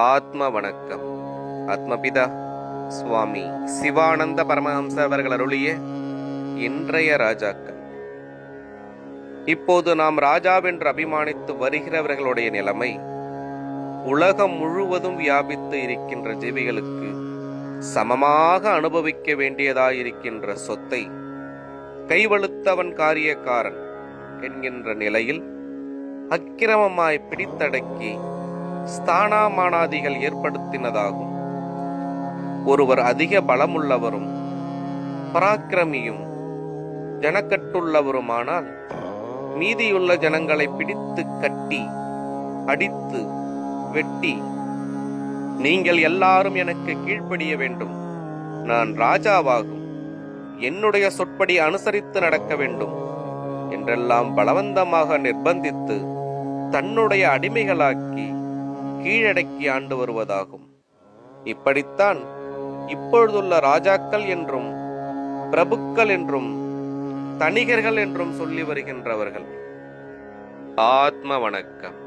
ஆத்ம வணக்கம் ஆத்மபிதா சுவாமி சிவானந்த பரமஹம்ச அவர்கள் அருளிய இன்றைய ராஜாக்கள். இப்போது நாம் ராஜாவென்று அபிமானித்து வருகிறவர்களுடைய நிலைமை உலகம் முழுவதும் வியாபித்து இருக்கின்ற ஜீவிகளுக்கு சமமாக அனுபவிக்க வேண்டியதாயிருக்கின்ற சொத்தை கைவழுத்தவன் காரியக்காரன் என்கின்ற நிலையில் அக்கிரமமாய் பிடித்தடக்கி ஸ்தானாமானாதிகள் ஏற்படுத்தினதாகும். ஒருவர் அதிக பலமுள்ளவரும் பராக்கிரமியும் ஜனக்கட்டுள்ளவருமானால் மீதியுள்ள ஜனங்களை பிடித்து கட்டி அடித்து வெட்டி நீங்கள் எல்லாரும் எனக்கு கீழ்ப்படிய வேண்டும். நான் ராஜாவாகும். என்னுடைய சொற்படி அனுசரித்து நடக்க வேண்டும். என்றெல்லாம் பலவந்தமாக நிர்பந்தித்து தன்னுடைய அடிமைகளாக்கி கீழடக்கி ஆண்டு வருவதாகும். இப்படித்தான் இப்பொழுதுள்ள ராஜாக்கள் என்றும் பிரபுக்கள் என்றும் தணிகர்கள் என்றும் சொல்லி வருகின்றவர்கள். ஆத்ம வணக்கம்.